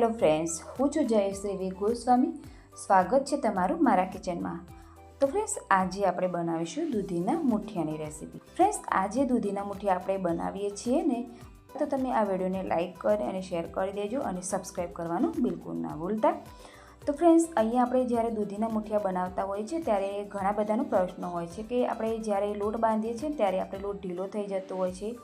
હું છું જયશ્રી ગોસ્વામી. સ્વાગત છે તમારું મારા કિચનમાં. તો ફ્રેન્ડ્સ, આજે આપણે બનાવીશું દૂધીના મુઠિયાની રેસીપી. ફ્રેન્ડ્સ, આજે દૂધીના મુઠિયા આપણે બનાવીએ છીએ ને, તો તમે આ વિડીયોને લાઇક કરી અને શેર કરી દેજો અને સબસ્ક્રાઈબ કરવાનું બિલકુલ ના ભૂલતા. તો ફ્રેન્ડ્સ, અહીંયા આપણે જ્યારે દૂધીના મુઠિયા બનાવતા હોઈએ છીએ, ત્યારે ઘણા બધાનો પ્રશ્ન હોય છે કે આપણે જ્યારે લોટ બાંધીએ છીએ ત્યારે આપણે લોટ ઢીલો થઈ જતો હોય છે.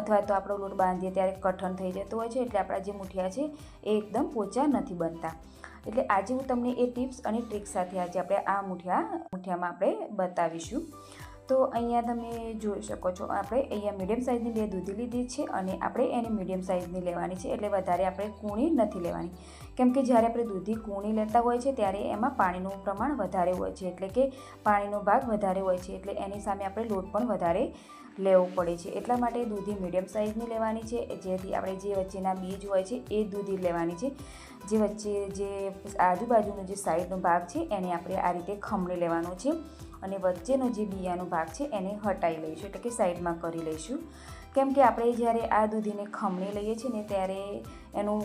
અથવા તો આપણો લોટ બાંધીએ ત્યારે કઠણ થઈ જતો હોય છે એટલે આપણા જે મુઠિયા છે એ એકદમ પોચા નથી બનતા. એટલે આજે હું તમને એ ટિપ્સ અને ટ્રિક્સ સાથે આજે આપણે આ મુઠિયા, મુઠિયામાં આપણે બતાવીશું. તો અહીંયા તમે જોઈ શકો છો, આપણે અહીંયા મીડિયમ સાઇઝની બે દૂધી લીધી છે અને આપણે એને મીડિયમ સાઇઝની લેવાની છે એટલે વધારે આપણે કૂણી નથી લેવાની. કેમ કે જ્યારે આપણે દૂધી કૂણી લેતા હોય છે, ત્યારે એમાં પાણીનું પ્રમાણ વધારે હોય છે. એટલે કે પાણીનો ભાગ વધારે હોય છે, એટલે એની સામે આપણે લોટ પણ વધારે લેવો પડે છે. એટલા માટે દૂધી મીડિયમ સાઇઝની લેવાની છે. જેથી આપણે જે વચ્ચેના બીજ હોય છે, એ દૂધી લેવાની છે. જે વચ્ચે જે આજુબાજુનો જે સાઈડનો ભાગ છે, એને આપણે આ રીતે ખમણી લેવાનો છે અને વચ્ચેનો જે બિયાનો ભાગ છે, એને હટાવી લઈશું. એટલે કે સાઈડમાં કરી લઈશું. કેમ કે આપણે જ્યારે આ દૂધીને ખમણી લઈએ છીએ ને ત્યારે એનું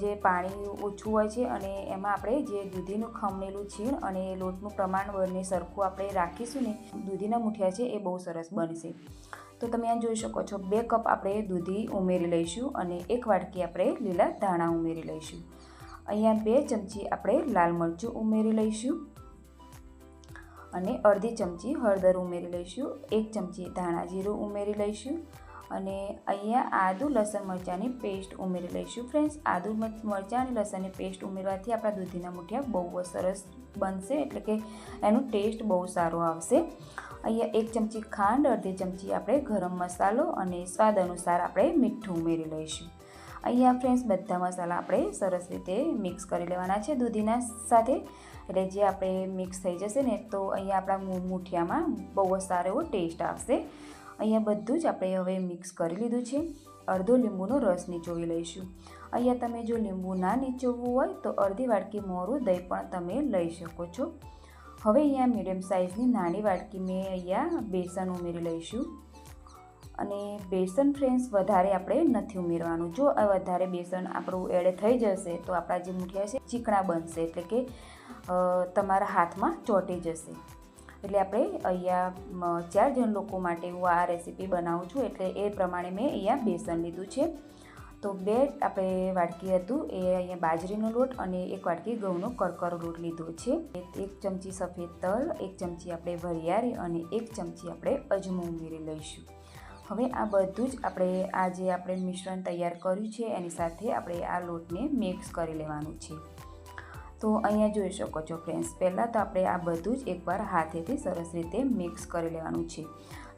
જે પાણી ઓછું હોય છે અને એમાં આપણે જે દૂધીનું ખમણેલું છીણ અને લોટનું પ્રમાણ બંને સરખું આપણે રાખીશું ને, દૂધીના મુઠિયા છે એ બહુ સરસ બનશે. તો તમે આ જોઈ શકો છો, બે કપ આપણે દૂધી ઉમેરી લઈશું અને એક વાટકી આપણે લીલા ધાણા ઉમેરી લઈશું. અહીંયા બે ચમચી આપણે લાલ મરચું ઉમેરી લઈશું અને અડધી ચમચી હળદર ઉમેરી લઈશું, એક ચમચી ધાણા જીરું ઉમેરી લઈશું અને અહીંયા આદુ, લસણ, મરચાંની પેસ્ટ ઉમેરી લઈશું ફ્રેન્ડ્સ આદુ મરચાં અને લસણની પેસ્ટ ઉમેરવાથી આપણા દૂધીના મૂઠિયા બહુ સરસ બનશે, એટલે કે એનું ટેસ્ટ બહુ સારો આવશે. અહીંયા એક ચમચી ખાંડ, અડધી ચમચી આપણે ગરમ મસાલો અને સ્વાદ અનુસાર આપણે મીઠું ઉમેરી લઈશું. અહીંયા ફ્રેન્ડ્સ બધા મસાલા આપણે સરસ રીતે મિક્સ કરી લેવાના છે દૂધીના સાથે. એટલે જે આપણે મિક્સ થઈ જશે ને, તો અહીંયા આપણા મૂઠિયામાં બહુ જ સારો એવો ટેસ્ટ આવશે. અહીંયા બધું જ આપણે હવે મિક્સ કરી લીધું છે. અડધો લીંબુનો રસ નીચોવી લઈશું. અહીંયા તમે જો લીંબુ ના નીચોવવું હોય તો અડધી વાટકી મોરું દહીં પણ તમે લઈ શકો છો. હવે અહીંયા મીડિયમ સાઇઝની નાની વાટકી મેં અહીંયા બેસન ઉમેરી લઈશું. અને બેસન ફ્રેન્ડ્સ, વધારે આપણે નથી ઉમેરવાનું. જો વધારે બેસન આપણું એડ થઈ જશે તો આપણા જે મૂઠિયા છે ચીકણા બનશે. એટલે કે તમારા હાથમાં ચોંટી જશે. એટલે આપણે અહીંયા ચાર જણ લોકો માટે હું આ રેસીપી બનાવું છું. એટલે એ પ્રમાણે મેં અહીંયા બેસન લીધું છે. તો બે આપણે વાટકી હતું, એ અહીંયા બાજરીનો લોટ અને એક વાટકી ઘઉંનો કરકરો લોટ લીધો છે. એક ચમચી સફેદ તલ, એક ચમચી આપણે વરિયાળી અને એક ચમચી આપણે અજમો ઉમેરી લઈશું. હવે આ બધું જ આપણે, આ જે આપણે મિશ્રણ તૈયાર કર્યું છે, એની સાથે આપણે આ લોટને મિક્સ કરી લેવાનું છે. તો અહીંયા જોઈ શકો છો ફ્રેન્ડ્સ, પહેલાં તો આપણે આ બધું જ એકવાર હાથેથી સરસ રીતે મિક્સ કરી લેવાનું છે.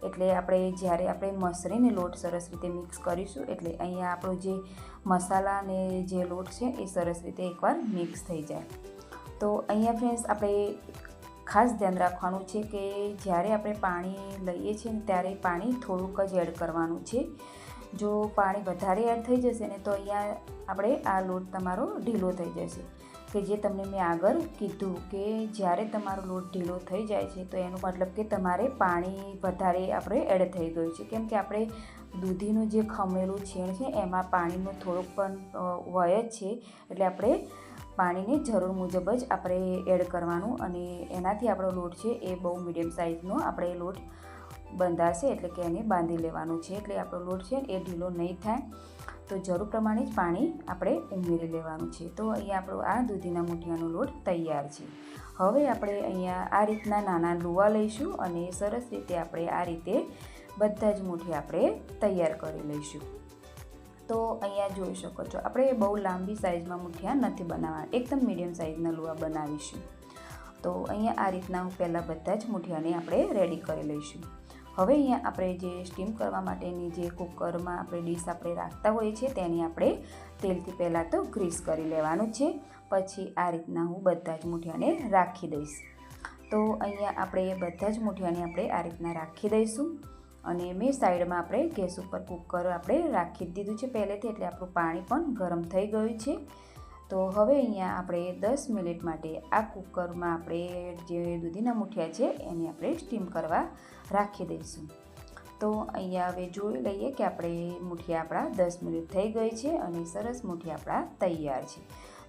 એટલે આપણે જ્યારે આપણે મસરીને લોટ સરસ રીતે મિક્સ કરીશું, એટલે અહીંયા આપણો જે મસાલા અને જે લોટ છે એ સરસ રીતે એકવાર મિક્સ થઈ જાય. તો અહીંયા ફ્રેન્ડ્સ, આપણે ખાસ ધ્યાન રાખવાનું છે કે જ્યારે આપણે પાણી લઈએ છીએ ત્યારે પાણી થોડુંક જ એડ કરવાનું છે. જો પાણી વધારે એડ થઈ જશે ને તો અહીંયા આપણે આ લોટ તમારો ઢીલો થઈ જશે. કે જે તમને મેં આગળ કીધું કે જ્યારે તમારો લોટ ઢીલો થઈ જાય છે, તો એનો મતલબ કે તમારે પાણી વધારે આપણે એડ થઈ ગયું છે. કેમ કે આપણે દૂધીનું જે ખમેલું છેણ છે, એમાં પાણીનું થોડુંક પણ હોય જ છે, એટલે આપણે પાણીની જરૂર મુજબ જ આપણે એડ કરવાનું અને એનાથી આપણો લોટ છે એ બહુ મીડિયમ સાઇઝનો આપણે લોટ બંધાશે, એટલે કે એને બાંધી લેવાનું છે. એટલે આપણો લોટ છે એ ઢીલો નહીં થાય. તો જરૂર પ્રમાણે જ પાણી આપણે ઉમેરી લેવાનું છે. તો અહીંયા આપણો આ દૂધીના મૂઠિયાનો લોટ તૈયાર છે. હવે આપણે અહીંયા આ રીતના નાના લુવા લઈશું અને સરસ રીતે આપણે આ રીતે બધા જ મૂઠિયા આપણે તૈયાર કરી લઈશું. તો અહીંયા જોઈ શકો છો, આપણે બહુ લાંબી સાઇઝમાં મૂઠિયા નથી બનાવવા એકદમ મીડિયમ સાઇઝના લુવા બનાવીશું. તો અહીંયા આ રીતના હું પહેલાં બધા જ મૂઠિયાને આપણે રેડી કરી લઈશું. હવે અહીંયા આપણે જે સ્ટીમ કરવા માટેની જે કુકરમાં આપણે ડીશ આપણે રાખતા હોઈએ છીએ, તેની આપણે તેલથી પહેલાં તો ગ્રીસ કરી લેવાનું છે. પછી આ રીતના હું બધા જ મૂઠિયાને રાખી દઈશ. તો અહીંયા આપણે બધા જ મૂઠિયાને આપણે આ રીતના રાખી દઈશું અને મેં સાઈડમાં આપણે ગેસ ઉપર કુકર આપણે રાખી દીધું છે પહેલેથી, એટલે આપણું પાણી પણ ગરમ થઈ ગયું છે. તો હવે અહીંયા આપણે દસ મિનિટ માટે આ કુકરમાં આપણે જે દૂધીના મૂઠિયા છે એને આપણે સ્ટીમ કરવા રાખી દઈશું. તો અહીંયા હવે જોઈ લઈએ કે આપણે મૂઠિયા આપણા દસ મિનિટ થઈ ગઈ છે અને સરસ મૂઠિયા આપણા તૈયાર છે.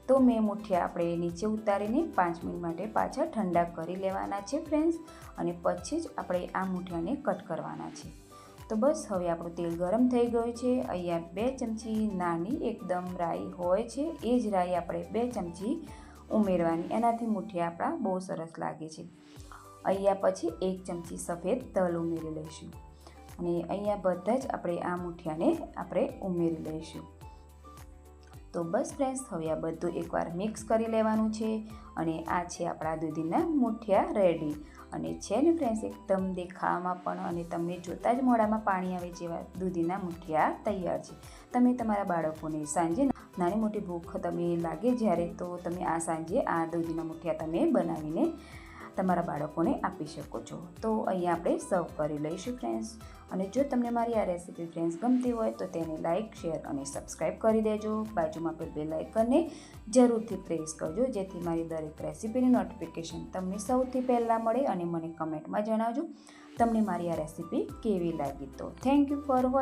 તો મેં મુઠિયા આપણે નીચે ઉતારીને પાંચ મિનિટ માટે પાછા ઠંડા કરી લેવાના છે ફ્રેન્ડ્સ અને પછી જ આપણે આ મુઠિયાને કટ કરવાના છે. તો બસ, હવે આપણું તેલ ગરમ થઈ ગયું છે. અહીંયા બે ચમચી નાની એકદમ રાઈ હોય છે. એ જ રાઈ આપણે બે ચમચી ઉમેરવાની. એનાથી મુઠ્ઠી આપણા બહુ સરસ લાગે છે. અહીંયા પછી એક ચમચી સફેદ તલ ઉમેરી લઈશું. અને અહીંયા બધા જ આપણે આ મુઠિયાને આપણે ઉમેરી લઈશું. તો બસ ફ્રેન્ડ્સ, હવે આ બધું એકવાર મિક્સ કરી લેવાનું છે અને આ છે આપણા દૂધીના મુઠિયા રેડી અને છે ને ફ્રેન્ડ્સ, એકદમ દેખાવામાં પણ અને તમને જોતાં જ મોડામાં પાણી આવે જેવા દૂધીના મુઠિયા તૈયાર છે. તમે તમારા બાળકોને સાંજે નાની મોટી ભૂખ તમે લાગે જ્યારે તો તમે આ સાંજે આ દૂધીના મૂઠિયા તમે બનાવીને તમારા બાળકોને આપી શકો છો. તો અહીંયા આપણે સર્વ કરી લઈશું ફ્રેન્ડ્સ અને જો તમને મારી આ રેસીપી ફ્રેન્ડ્સ ગમતી હોય તો તેને લાઇક શેર અને સબસ્ક્રાઈબ કરી દેજો. બાજુમાં આપેલ બે લાઇકનને જરૂરથી પ્રેસ કરજો, જેથી મારી દરેક રેસીપીની નોટિફિકેશન તમને સૌથી પહેલાં મળે અને મને કમેન્ટમાં જણાવજો તમને મારી આ રેસીપી કેવી લાગી. તો થેન્ક યુ ફોર વોચ